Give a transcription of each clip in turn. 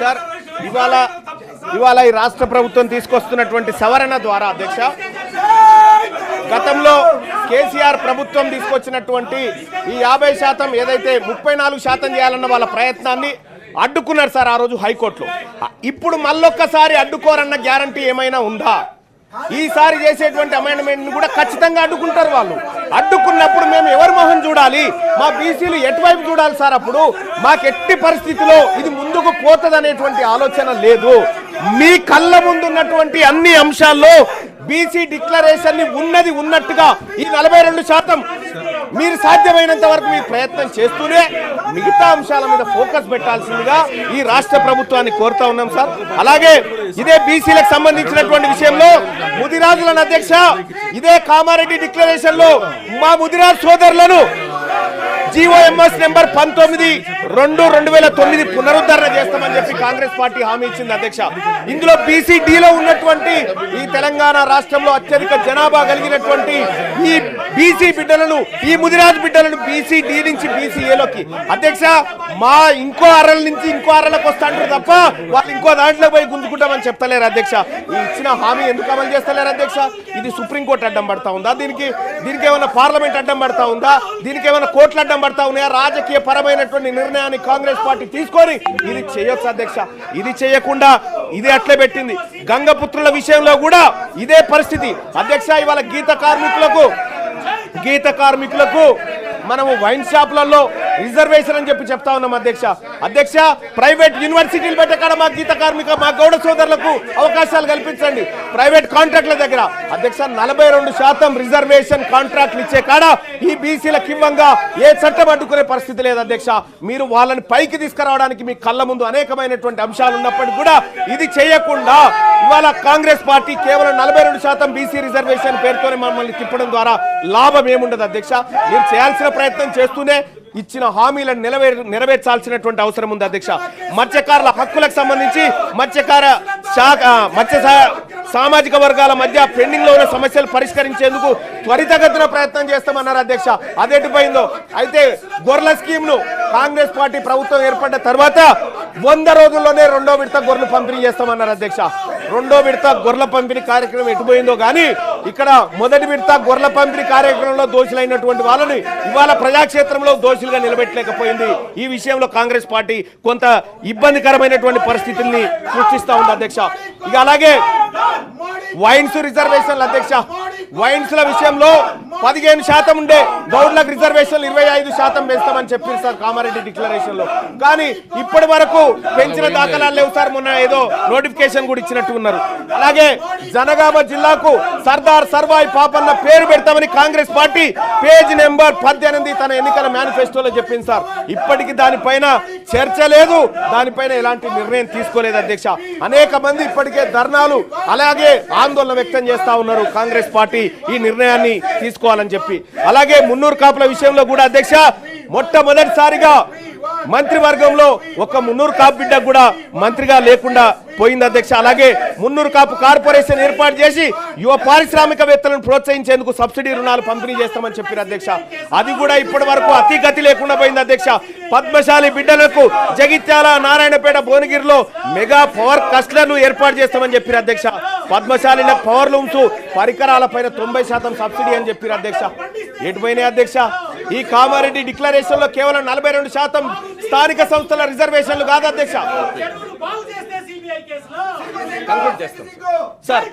Sir ఇవాళ ఇవాళ ఈ రాష్ట్ర ప్రభుత్వం తీసుకొస్తున్నటువంటి సవరణ ద్వారా అధ్యక్ష గతంలో కేసీఆర్ ప్రభుత్వం తీసుకొచ్చినటువంటి ఈ యాభై శాతం ఏదైతే ముప్పై నాలుగు శాతం చేయాలన్న వాళ్ళ ప్రయత్నాన్ని అడ్డుకున్నారు సార్ ఆ రోజు హైకోర్టులో. ఇప్పుడు మళ్ళొక్కసారి అడ్డుకోరన్న గ్యారంటీ ఏమైనా ఉందా? ఈసారి చేసేటువంటి అమెండ్మెంట్ కూడా ఖచ్చితంగా అడ్డుకుంటారు వాళ్ళు. అడ్డుకున్నప్పుడు మేము ఎవరి మొహం చూడాలి? మా బీసీలు ఎటువైపు చూడాలి సార్ అప్పుడు? మాకు ఎట్టి పరిస్థితిలో ఇది ముందుకు పోతుంది ఆలోచన లేదు. మీ కళ్ళ ముందు ఉన్నటువంటి అన్ని అంశాల్లో బీసీ డిక్లరేషన్ని ఉన్నది ఉన్నట్టుగా ఈ నలభై రెండు శాతం మీరు సాధ్యమైనంత వరకు మీ ప్రయత్నం చేస్తూనే మిగతా అంశాల మీద ఫోకస్ పెట్టాల్సిందిగా ఈ రాష్ట్ర ప్రభుత్వాన్ని కోరుతా ఉన్నాం సార్. అలాగే ఇదే బీసీలకు సంబంధించినటువంటి విషయంలో ముదిరాజులను అధ్యక్ష ఇదే కామారెడ్డి డిక్లరేషన్లో మా ముదిరాజ్ సోదరులను జీఓఎంఎస్ నెంబర్ పంతొమ్మిది రెండు రెండు వేల తొమ్మిది పునరుద్ధరణ చేస్తామని చెప్పి కాంగ్రెస్ పార్టీ హామీ ఇచ్చింది అధ్యక్ష. ఇందులో బీసీడీలో ఉన్నటువంటి ఈ తెలంగాణ రాష్ట్రంలో అత్యధిక జనాభా కలిగినటువంటి ఈ బీసీ బిడ్డలను ఈ ముదిరాజు బిడ్డలను బీసీ డి నుంచి బీసీఏలోకి అధ్యక్ష మా ఇంకో అరల నుంచి ఇంకో అరలకు వస్తాంటారు తప్ప వాళ్ళు ఇంకో దాంట్లో పోయి గుంజుకుంటామని చెప్తలేరు అధ్యక్ష. ఈ ఇచ్చిన హామీ ఎందుకు అమలు చేస్తలేరు అధ్యక్ష? ఇది సుప్రీంకోర్టు అడ్డం పడతా ఉందా? దీనికి దీనికి ఏమైనా పార్లమెంట్ అడ్డం పడతా ఉందా? దీనికి ఏమైనా కోర్టులు అడ్డం పడతా ఉన్నాయా? రాజకీయ పరమైనటువంటి నిర్ణయాన్ని కాంగ్రెస్ పార్టీ తీసుకొని ఇది చేయొచ్చు అధ్యక్ష? ఇది చేయకుండా ఇది అట్లే పెట్టింది. గంగపుత్రుల విషయంలో కూడా ఇదే పరిస్థితి. అధ్యక్ష ఇవాళ గీత కార్మికులకు గీత కార్మికులకు మనము వైన్ షాపులలో రిజర్వేషన్ అని చెప్పి చెప్తా ఉన్నాం అధ్యక్ష. అధ్యక్ష ప్రైవేట్ యూనివర్సిటీలు పెట్టకాడ మా గీత కార్మిక మా గౌడ సోదరులకు అవకాశాలు కల్పించండి. ప్రైవేట్ కాంట్రాక్ట్ల దగ్గర. అధ్యక్ష నలభై రెండు శాతం రిజర్వేషన్ కాంట్రాక్ట్లు ఇచ్చే కాడ ఈ బీసీల కిమ్మంగా ఏ చట్టం అడ్డుకునే పరిస్థితి లేదు అధ్యక్ష. మీరు వాళ్ళని పైకి తీసుకురావడానికి మీ కళ్ళ ముందు అనేకమైనటువంటి అంశాలు ఉన్నప్పటికీ కూడా ఇది చేయకుండా ఇవాళ కాంగ్రెస్ పార్టీ కేవలం నలభై రెండు శాతం బీసీ రిజర్వేషన్ పేరుతోనే మమ్మల్ని తిప్పడం ద్వారా లాభం ఏముండదు అధ్యక్ష. మీరు చేయాల్సిన ప్రయత్నం చేస్తూనే ఇచ్చిన హామీలను నెరవేర్ నెరవేర్చాల్సినటువంటి అవసరం ఉంది అధ్యక్ష. మత్స్యకారుల హక్కులకు సంబంధించి మత్స్యకార శాఖ మత్స్య సా- సామాజిక వర్గాల మధ్య పెండింగ్లో ఉన్న సమస్యలు పరిష్కరించేందుకు త్వరితగతిన ప్రయత్నం చేస్తామన్నారు అధ్యక్ష. అదేటిపోయిందో అయితే గొర్రెల స్కీమ్ను కాంగ్రెస్ పార్టీ ప్రభుత్వం ఏర్పడ్డ తర్వాత వంద రోజుల్లోనే రెండో విడత గొర్రెలు పంపిణీ చేస్తామన్నారు అధ్యక్ష. రెండో విడత గొర్రెల పంపిణీ కార్యక్రమం ఎటుపోయిందో కానీ ఇక్కడ మొదటి విడత గొర్రెల పంపిణీ కార్యక్రమంలో దోషులైనటువంటి వాళ్ళని ఇవాళ ప్రజాక్షేత్రంలో దోషులుగా నిలబెట్టలేకపోయింది. ఈ విషయంలో కాంగ్రెస్ పార్టీ కొంత ఇబ్బందికరమైనటువంటి పరిస్థితుల్ని సృష్టిస్తా ఉంది అధ్యక్ష. ఇక అలాగే వైన్స్ రిజర్వేషన్ల అధ్యక్ష. వైన్స్ ల విషయంలో పదిహేను శాతం ఉండే గౌడ్లకు రిజర్వేషన్లు ఇరవై ఐదు శాతం పెంచుతామని చెప్పారు సార్ కామారెడ్డి డిక్లరేషన్లో. కానీ ఇప్పటి వరకు పెంచిన దాఖలాలు లేవు సార్ మొన్న ఏదో నోటిఫికేషన్ కూడా ఇచ్చినట్టు ఉన్నారు. అలాగే జనగామ జిల్లాకు సర్దార్ సర్వాయి పాపన్న పేరు పెడతామని కాంగ్రెస్ పార్టీ పేజ్ నెంబర్ పద్దెనిమిది తన ఎన్నికల మేనిఫెస్టోలో చెప్పింది సార్. ఇప్పటికి దానిపైన చర్చ లేదు దానిపైన ఎలాంటి నిర్ణయం తీసుకోలేదు అధ్యక్ష. అనేక మంది ఇప్పటికే ధర్నాలు అలాగే ఆందోళన వ్యక్తం చేస్తా ఉన్నారు కాంగ్రెస్ పార్టీ ఈ నిర్ణయాన్ని తీసుకోవాలని చెప్పి. అలాగే మున్నూరు కాపుల విషయంలో కూడా అధ్యక్ష మొట్టమొదటిసారిగా మంత్రివర్గంలో ఒక మున్నూరు కాపు బిడ్డ కూడా మంత్రిగా లేకుండా పోయింది అధ్యక్ష. అలాగే మున్నూరు కాపు కార్పొరేషన్ ఏర్పాటు చేసి యువ పారిశ్రామికవేత్తలను ప్రోత్సహించేందుకు సబ్సిడీ రుణాలు పంపిణీ చేస్తామని చెప్పారు అధ్యక్ష. అది కూడా ఇప్పటి వరకు అతి గతి లేకుండా పోయింది అధ్యక్ష. పద్మశాలి బిడ్డలకు జగిత్యాల నారాయణపేట భువనగిరిలో మెగా పవర్ కస్టర్లు ఏర్పాటు చేస్తామని చెప్పారు అధ్యక్ష. పద్మశాలిల పవర్ లూమ్స్ పరికరాలపైన తొంభై శాతం సబ్సిడీ అని చెప్పారు అధ్యక్ష. ఎటుపోయినాయి అధ్యక్ష? ఈ కామారెడ్డి డిక్లరేషన్లో కేవలం నలభై రెండు శాతం స్థానిక సంస్థల రిజర్వేషన్లు కాదు అధ్యక్ష. సార్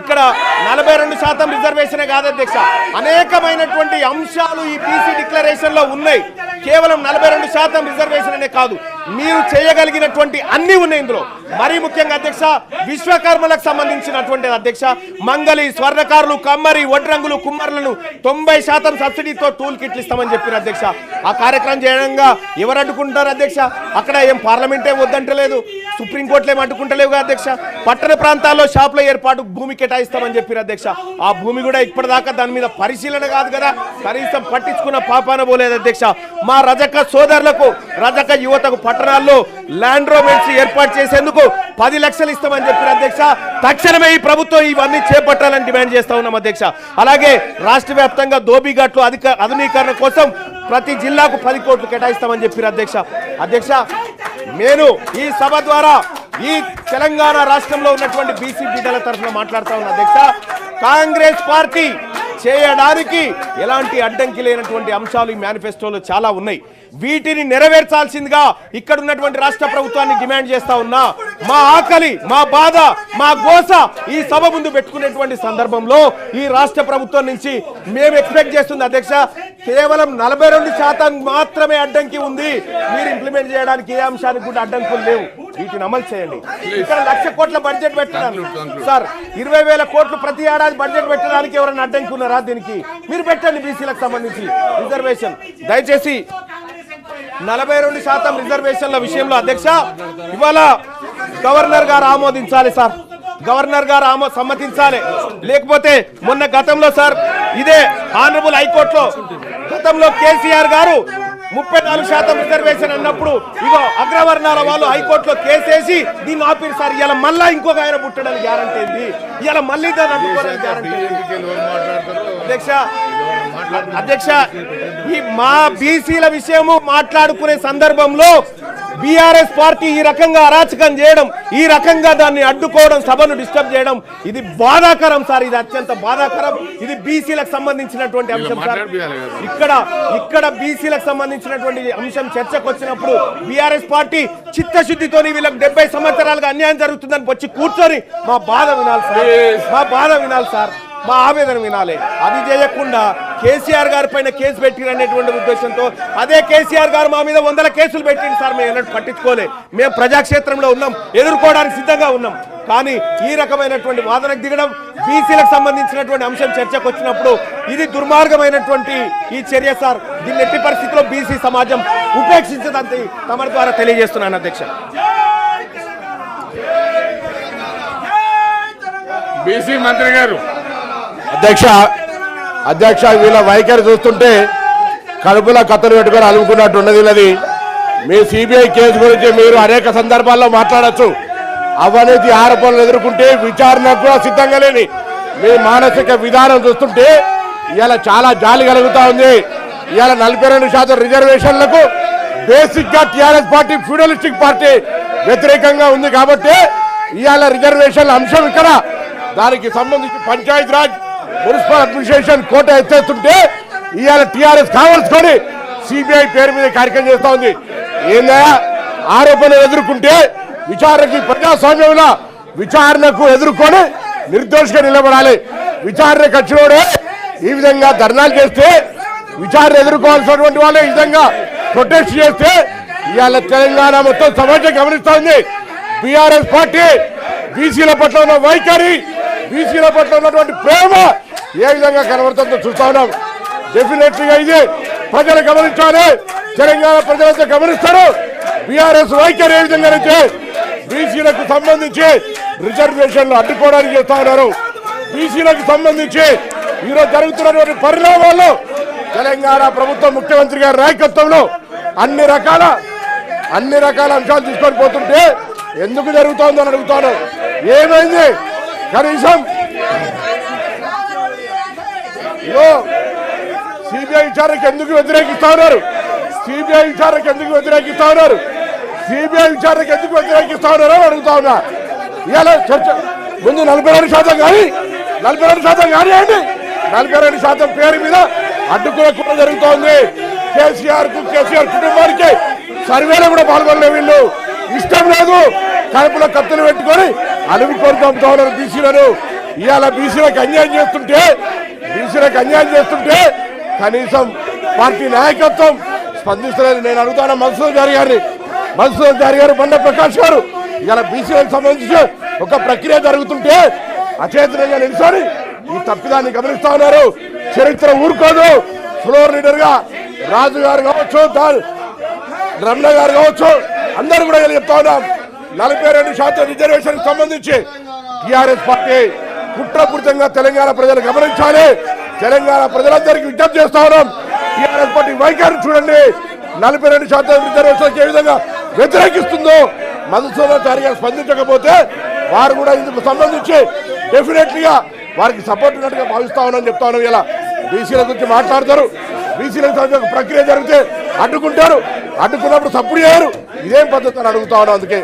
ఇక్కడ నలభై రెండు శాతం రిజర్వేషన్ కాదు అధ్యక్ష. అనేకమైనటువంటి అంశాలు ఈ బీసీ డిక్లరేషన్లో ఉన్నాయి. కేవలం నలభై రెండు శాతం రిజర్వేషన్ అనే కాదు. మీరు చేయగలిగినటువంటి అన్ని ఉన్నాయి ఇందులో. మరీ ముఖ్యంగా అధ్యక్ష విశ్వకర్మలకు సంబంధించినటువంటి అధ్యక్ష మంగళి స్వర్ణకారులు కమ్మరి వడ్రంగులు కుమ్మరులను తొంభై శాతం సబ్సిడీతో టూల్ కిట్లు ఇస్తామని చెప్పిన అధ్యక్ష. ఆ కార్యక్రమం చేయడంగా ఎవరు అడ్డుకుంటున్నారు అధ్యక్ష? అక్కడ ఏం పార్లమెంటే వద్దంటలేదు? సుప్రీంకోర్టులు ఏం అడ్డుకుంటలేవుగా అధ్యక్ష? పట్టణ ప్రాంతాల్లో షాపుల ఏర్పాటు భూమి కేటాయిస్తామని చెప్పిన అధ్యక్ష. ఆ భూమి కూడా ఇప్పటిదాకా దాని మీద పరిశీలన కాదు కదా? కనీసం పట్టించుకున్న పాపాన పోలేదు అధ్యక్ష. మా రజక సోదరులకు రజక యువతకు పట్ట పట్టణాల్లో ల్యాండ్ రోమెంట్స్ ఏర్పాటు చేసేందుకు పది లక్షలు ఇస్తామని చెప్పిన అధ్యక్ష. తక్షణమే ఈ ప్రభుత్వం ఇవన్నీ చేపట్టాలని డిమాండ్ చేస్తా ఉన్నాం అధ్యక్ష. అలాగే రాష్ట్ర వ్యాప్తంగా దోబీఘాట్లు అధిక ఆధునీకరణ కోసం ప్రతి జిల్లాకు పది కోట్లు కేటాయిస్తామని చెప్పిన అధ్యక్ష. అధ్యక్ష నేను ఈ సభ ద్వారా ఈ తెలంగాణ రాష్ట్రంలో ఉన్నటువంటి బీసీ బిడ్డల తరఫున మాట్లాడుతా ఉన్నా అధ్యక్ష. కాంగ్రెస్ పార్టీ చేయడానికి ఎలాంటి అడ్డంకి లేనటువంటి అంశాలు ఈ మేనిఫెస్టోలో చాలా ఉన్నాయి. వీటిని నెరవేర్చాల్సిందిగా ఇక్కడ ఉన్నటువంటి రాష్ట్ర ప్రభుత్వాన్ని డిమాండ్ చేస్తా ఉన్నా. మా ఆకలి మా బాధ మా గోస ఈ సభ ముందు పెట్టుకునేటువంటి సందర్భంలో ఈ రాష్ట్ర ప్రభుత్వం నుంచి మేము ఎక్స్పెక్ట్ చేస్తుంది అధ్యక్ష. కేవలం నలభై రెండు శాతం మాత్రమే అడ్డంకి ఉంది. మీరు ఇంప్లిమెంట్ చేయడానికి ఏ అంశానికి కూడా అడ్డంకులు లేవు. వీటిని అమలు చేయండి. ఇక్కడ లక్ష కోట్ల బడ్జెట్ పెట్టడానికి సార్ ఇరవై వేల కోట్లు ప్రతి ఏడాది బడ్జెట్ పెట్టడానికి ఎవరైనా అడ్డంకి ఉన్నారా దీనికి? మీరు పెట్టండి బీసీలకు సంబంధించి రిజర్వేషన్. దయచేసి నలభై రెండు శాతం రిజర్వేషన్ల విషయంలో అధ్యక్ష ఇవాళ గవర్నర్ గారు ఆమోదించాలి సార్. గవర్నర్ గారు ఆమో సమ్మతించాలి. లేకపోతే మొన్న గతంలో సార్ ఇదే ఆనరబుల్ హైకోర్టులో గతంలో కేసీఆర్ గారు ముప్పై నాలుగు శాతం రిజర్వేషన్ అన్నప్పుడు ఇగో అగ్రవర్ణాల వాళ్ళు హైకోర్టులో కేసేసి దీన్ని ఆపిరు సార్. ఇలా మళ్ళా ఇంకొక ఆయన పుట్టడానికి గ్యారంటీ ఏంది? ఇలా మళ్ళీ దాన్ని అడ్డుకోవడానికి గ్యారంటీ అధ్యక్ష అధ్యక్ష ఈ మా బీసీల విషయము మాట్లాడుకునే సందర్భంలో బీఆర్ఎస్ పార్టీ ఈ రకంగా అరాచకం చేయడం ఈ రకంగా దాన్ని అడ్డుకోవడం సభను డిస్టర్బ్ చేయడం ఇది బాధాకరం సార్. ఇది అత్యంత బాధాకరం. ఇది బీసీలకు సంబంధించినటువంటి అంశం సార్. ఇక్కడ ఇక్కడ బీసీలకు సంబంధించినటువంటి అంశం చర్చకు వచ్చినప్పుడు బీఆర్ఎస్ పార్టీ చిత్తశుద్ధితో వీళ్ళకి డెబ్బై సంవత్సరాలుగా అన్యాయం జరుగుతుందని వచ్చి కూర్చొని మా బాధ వినాలి సార్. మా బాధ వినాలి సార్. మా ఆవేదన వినాలి. అది చేయకుండా కేసీఆర్ గారి పైన కేసు పెట్టిరనేటువంటి ఉద్దేశంతో అదే కేసీఆర్ గారు మా మీద వందల కేసులు పెట్టింది సార్ మేము ఎన్నడూ పట్టించుకోలే. మేము ప్రజాక్షేత్రంలో ఉన్నాం ఎదుర్కోవడానికి సిద్ధంగా ఉన్నాం. కానీ ఈ రకమైనటువంటి వాదనకు దిగడం బీసీలకు సంబంధించినటువంటి అంశం చర్చకు వచ్చినప్పుడు ఇది దుర్మార్గమైనటువంటి ఈ చర్య సార్. దీన్ని ఎట్టి పరిస్థితిలో బీసీ సమాజం ఉపేక్షించదంతే తమరి ద్వారా తెలియజేస్తున్నాను అధ్యక్ష. బీసీ మంత్రి గారు. అధ్యక్ష అధ్యక్ష వీళ్ళ వైఖరి చూస్తుంటే కడుపులో కథలు పెట్టుకొని అలుముకున్నట్టు ఉన్నది వీళ్ళది. మీ సిబిఐ కేసు గురించి మీరు అనేక సందర్భాల్లో మాట్లాడచ్చు. అవినీతి ఆరోపణలు ఎదుర్కొంటే విచారణకు కూడా సిద్ధంగా లేని మీ మానసిక విధానం చూస్తుంటే ఇవాళ చాలా జాలి కలుగుతా ఉంది. ఇవాళ నలభై రెండు శాతం రిజర్వేషన్లకు బేసిక్గా టిఆర్ఎస్ పార్టీ ఫ్యూడలిస్టిక్ పార్టీ వ్యతిరేకంగా ఉంది కాబట్టి ఇవాళ రిజర్వేషన్ల అంశం ఇక్కడ. దానికి సంబంధించి పంచాయత్ రాజ్ మున్సిపల్ అడ్మినిస్ట్రేషన్ కోట ఎత్తేస్తుంటే ఇవాళ టీఆర్ఎస్ కావాల్సుకొని సిబిఐ పేరు మీద కార్యక్రమం చేస్తా ఉంది. ఏందా? ఆరోపణలు ఎదుర్కొంటే విచారణకి ప్రజాస్వామ్యంలో విచారణకు ఎదుర్కొని నిర్దోషిగా నిలబడాలి. విచారణకు వచ్చినోడే ఈ విధంగా ధర్నాలు చేస్తే విచారణ ఎదుర్కోవాల్సినటువంటి వాళ్ళు ఈ విధంగా ప్రొటెస్ట్ చేస్తే ఇవాళ తెలంగాణ మొత్తం సమాజం గమనిస్తా ఉంది. బీఆర్ఎస్ పార్టీ బీసీల పట్ల ఉన్న వైఖరి బీసీల పట్ల ఉన్నటువంటి ప్రేమ ఏ విధంగా కనబడుతుందో చూస్తా ఉన్నాం. డెఫినెట్లీగా ఇది ప్రజలు గమనించాలి. తెలంగాణ ప్రజలంతా గమనిస్తారు. బీఆర్ఎస్ వైఖరి ఏ విధంగా అయితే బీసీలకు సంబంధించి రిజర్వేషన్లు అడ్డుకోవడానికి చేస్తా ఉన్నారు. బీసీలకు సంబంధించి ఈరోజు జరుగుతున్నటువంటి పరిణామాల్లో తెలంగాణ ప్రభుత్వం ముఖ్యమంత్రి గారి నాయకత్వంలో అన్ని రకాల అన్ని రకాల అంశాలు తీసుకొని పోతుంటే ఎందుకు జరుగుతోందో అని అడుగుతాను. ఏమైంది? కనీసం సిబిఐ విచారణకు ఎందుకు వ్యతిరేకిస్తా ఉన్నారు? సిబిఐ విచారణకు ఎందుకు వ్యతిరేకిస్తా ఉన్నారు? సిబిఐ విచారణకు ఎందుకు వ్యతిరేకిస్తా ఉన్నారు అడుగుతా ఉన్నా. ఇలా చర్చ ముందు నలభై రెండు శాతం కానీ నలభై రెండు శాతం కానీ అండి నలభై రెండు శాతం పేరు మీద అడ్డుకునే కూడా జరుగుతోంది. కేసీఆర్కు కేసీఆర్ కుటుంబానికి సర్వేలో కూడా పాల్గొనలే వీళ్ళు. ఇష్టం లేదు. కడుపులో కత్తులు పెట్టుకొని అలుగు కోరుకుంటా ఉన్నారు బీసీలను. ఇవాళ బీసీలకు అన్యాయం చేస్తుంటే బీసీలకు అన్యాయం చేస్తుంటే కనీసం పార్టీ నాయకత్వం స్పందిస్తలేదు నేను అడుగుతాను. మన్సూర్ జారి గారిని. మన్సూర్ జారి గారు బండ ప్రకాష్ గారు. ఇలా బీసీలకు సంబంధించి ఒక ప్రక్రియ జరుగుతుంటే అచేతనంగా నిలిచారు ఈ తప్పిదాన్ని గమనిస్తా ఉన్నారు. చరిత్ర ఊరుకోదు. ఫ్లోర్ లీడర్గా రాజు గారు కావచ్చు రమణ గారు కావచ్చు అందరూ కూడా చెప్తా ఉన్నాం. నలభై రెండు శాతం రిజర్వేషన్ సంబంధించి టిఆర్ఎస్ పార్టీ కుట్రపూరితంగా తెలంగాణ ప్రజలు గమనించాలి. తెలంగాణ ప్రజలందరికీ విజ్ఞప్తి చేస్తా ఉన్నాం. టీఆర్ఎస్ పార్టీ వైఖరి చూడండి. నలభై రెండు శాతం రిజర్వేషన్ ఏ విధంగా వ్యతిరేకిస్తుందో మధుసూదన్ గారు స్పందించకపోతే వారు కూడా ఇందుకు సంబంధించి డెఫినెట్లీగా వారికి సపోర్ట్ ఉన్నట్టుగా భావిస్తా ఉన్నాం చెప్తా ఉన్నాం. ఇలా బీసీల గురించి మాట్లాడతారు. బీసీలకు ప్రక్రియ జరిగితే అడ్డుకుంటారు. అడ్డుకున్నప్పుడు సప్పుడు చేయరు. ఇదేం పద్ధతి అని అడుగుతా ఉన్నాం అందుకే.